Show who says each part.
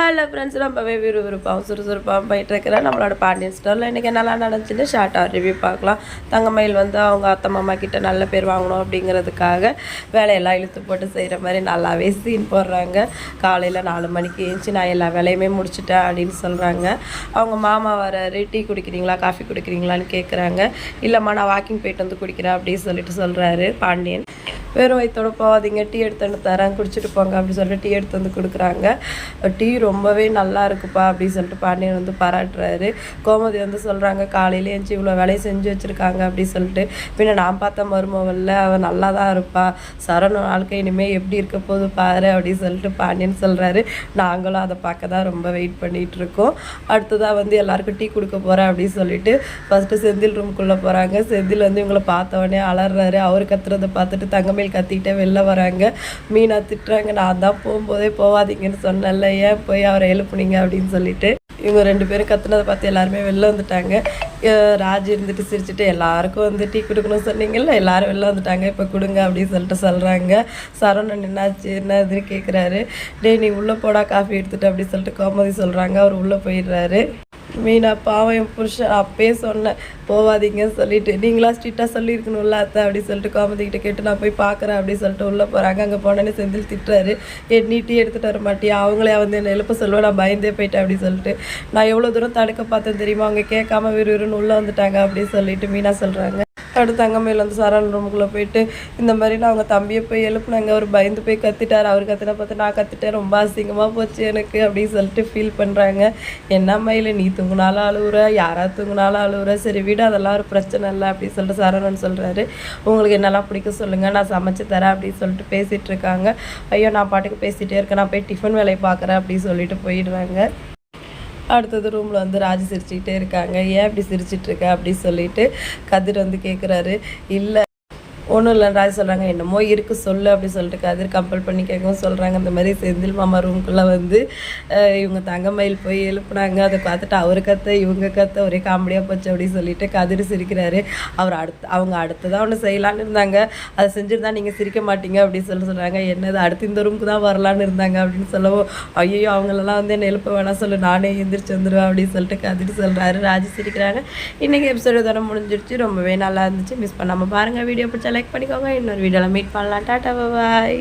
Speaker 1: Hello friends ரொம்பவே விறுவிறுப்பாகவும் சுறுசுறுப்பாகவும் போயிட்டுருக்கிறேன் நம்மளோட பாண்டியன் ஸ்டோரில் இன்றைக்கி நல்லா நடந்துச்சுன்னு ஷார்ட்டாக ரிவ்யூ பார்க்கலாம். தங்கமயில் வந்து அவங்க அத்தை மாமா கிட்ட நல்ல பேர் வாங்கணும் அப்படிங்கிறதுக்காக வேலையெல்லாம் இழுத்து போட்டு செய்கிற மாதிரி நல்லாவே சீன் போடுறாங்க. காலையில் நாலு மணிக்கு ஏஞ்சி நான் எல்லா வேலையுமே முடிச்சிட்டேன் அப்படின்னு சொல்கிறாங்க அவங்க மாமா வர டீ குடிக்கிறீங்களா காஃபி குடிக்கிறீங்களான்னு கேட்குறாங்க இல்லைம்மா நான் வாக்கிங் போயிட்டு வந்து குடிக்கிறேன் அப்படின்னு சொல்லிட்டு சொல்கிறாரு பாண்டியன். வெறும் வயிற்றோட போகாதீங்க டீ எடுத்து வந்து தரேன் குடிச்சிட்டு போங்க அப்படின்னு சொல்லிட்டு டீ எடுத்து வந்து கொடுக்குறாங்க. டீ ரொம்பவே நல்லா இருக்குப்பா அப்படின்னு சொல்லிட்டு பாண்டியன் வந்து பாராட்டுறாரு. கோமதி வந்து சொல்கிறாங்க காலையில எழுந்துச்சி இவ்வளோ வேலையை செஞ்சு வச்சுருக்காங்க அப்படின்னு சொல்லிட்டு. பின்ன நான் பார்த்த மருமகளில் அவள் நல்லா தான் இருப்பா. சரண வாழ்க்கை இனிமேல் எப்படி இருக்க போது பாரு அப்படின்னு சொல்லிட்டு பாண்டியன் சொல்கிறாரு நாங்களும் அதை பார்க்க தான் ரொம்ப வெயிட் பண்ணிகிட்டு இருக்கோம். அடுத்ததாக வந்து எல்லாருக்கும் டீ கொடுக்க போகிறேன் அப்படின்னு சொல்லிட்டு ஃபஸ்ட்டு செந்தில் ரூம்குள்ளே போகிறாங்க செந்தில் வந்து இவங்களை பார்த்த உடனே அலறாரு. அவர் கத்துறதை பார்த்துட்டு தங்கமேல் கத்திக்கிட்டே வெளில வராங்க. மீனா திட்டுறாங்க நான் தான் போகும்போதே போகாதீங்கன்னு சொன்னேன்ல ஏன் போய் அவரை எழுப்புனீங்க அப்படின்னு சொல்லிட்டு இவங்க ரெண்டு பேரும் கத்துனதை பார்த்து எல்லாருமே வெளில வந்துட்டாங்க. ராஜ் இருந்துட்டு சிரிச்சுட்டு எல்லாருக்கும் வந்து டீ கொடுக்கணும்னு சொன்னீங்கல்ல எல்லாரும் வெளில வந்துட்டாங்க இப்போ கொடுங்க அப்படின்னு சொல்லிட்டு சொல்கிறாங்க சரவணன் என்னாச்சு என்ன இதுன்னு கேட்குறாரு டே நீ உள்ளே போடா காஃபி எடுத்துட்டு அப்படின்னு சொல்லிட்டு கோமதி சொல்கிறாங்க அவர் உள்ளே போயிடுறாரு. மீனா பாவம் என் புருஷன் அப்பயே சொன்னேன் போவாதீங்கன்னு சொல்லிட்டு. நீங்களா ஸ்ட்ரிக்டாக சொல்லியிருக்கணும்ல அத்தை அப்படின்னு சொல்லிட்டு கோமதிக்கிட்ட கேட்டு நான் போய் பார்க்குறேன் அப்படின்னு சொல்லிட்டு உள்ளே போகிறாங்க அங்கே போனோடனே செந்தில் திட்டுறாரு. என் எடுத்துகிட்டு வர மாட்டியா? அவங்களே வந்து என்னை எழுப்ப சொல்லுவேன் நான் பயந்தே போயிட்டேன் அப்படின்னு சொல்லிட்டு. நான் எவ்வளோ தூரம் தடுக்க பார்த்தேன் தெரியுமா? அவங்க கேட்காம விறுவிறுன்னு உள்ளே வந்துட்டாங்க அப்படின்னு சொல்லிட்டு மீனா சொல்கிறாங்க அடுத்து அங்கம்மையில் வந்து சரண் ரூமுக்குள்ளே போயிட்டு இந்த மாதிரி நான் அவங்க தம்பியை போய் எழுப்புனாங்க அவர் பயந்து போய் கத்திட்டார். அவர் கத்தினா பார்த்து நான் கத்திட்டேன். ரொம்ப அசிங்கமாக போச்சு எனக்கு அப்படின்னு சொல்லிட்டு ஃபீல் பண்ணுறாங்க என்ன மயில் நீ தூங்கினாலும் அழுகுற யாரா தூங்கினாலும் அழுகுற சரி வீடு அதெல்லாம் ஒரு பிரச்சனை இல்லை அப்படின்னு சொல்லிட்டு சரவணன் சொல்கிறாரு உங்களுக்கு என்னெல்லாம் பிடிக்க சொல்லுங்கள் நான் சமைச்சு தரேன் அப்படின்னு சொல்லிட்டு பேசிகிட்டு இருக்காங்க. ஐயோ நான் பாட்டுக்கு பேசிகிட்டே இருக்கேன். நான் போய் டிஃபன் வேலையை பார்க்குறேன் அப்படின்னு சொல்லிட்டு போயிடுறாங்க. அடுத்தது ரூமில் வந்து ராஜி சிரிச்சுக்கிட்டே இருக்காங்க. ஏன் இப்படி சிரிச்சிட்டு இருக்க? சொல்லிட்டு கதிர் வந்து கேட்குறாரு இல்லை ஒன்றும் இல்லை ராஜு சொல்கிறாங்க என்னமோ இருக்கு சொல்லு அப்படி சொல்லிட்டு கதிர் கம்பல் பண்ணி கேட்கவும் சொல்கிறாங்க இந்த மாதிரி செந்தில் மாமா ரூம்குள்ளே வந்து இவங்க தங்கமயில் போய் எழுப்புனாங்க. அதை பார்த்துட்டு அவர் கத்த இவங்க கத்த ஒரே காமெடியாக போச்சு அப்படின்னு சொல்லிட்டு கதிர் சிரிக்கிறாரு. அவர் அடுத்து அவங்க அடுத்ததாக ஒன்று செய்யலான்னு இருந்தாங்க. அதை செஞ்சுருந்தா நீங்கள் சிரிக்க மாட்டீங்க அப்படின்னு சொல்லி சொல்கிறாங்க என்னது அடுத்து இந்த ரூமுக்கு தான் வரலான்னு இருந்தாங்க அப்படின்னு சொல்லவும் ஐயோ அவங்களெல்லாம் வந்து என்ன எழுப்ப வேணாம் சொல்லு நானே எந்திரிச்சு வந்துடுவேன் அப்படின்னு சொல்லிட்டு கதிர் சொல்கிறாரு ராஜு சிரிக்கிறாங்க. இன்றைக்கி எபிசோடு தரம் முடிஞ்சிருச்சு ரொம்பவே நல்லா இருந்துச்சு. மிஸ் பண்ணாமல் பாருங்கள் வீடியோ பிடிச்சா லைக் பண்ணிக்கோங்க. இன்னொரு வீடியோவில் மீட் பண்ணலாம். டாட்டா பாய்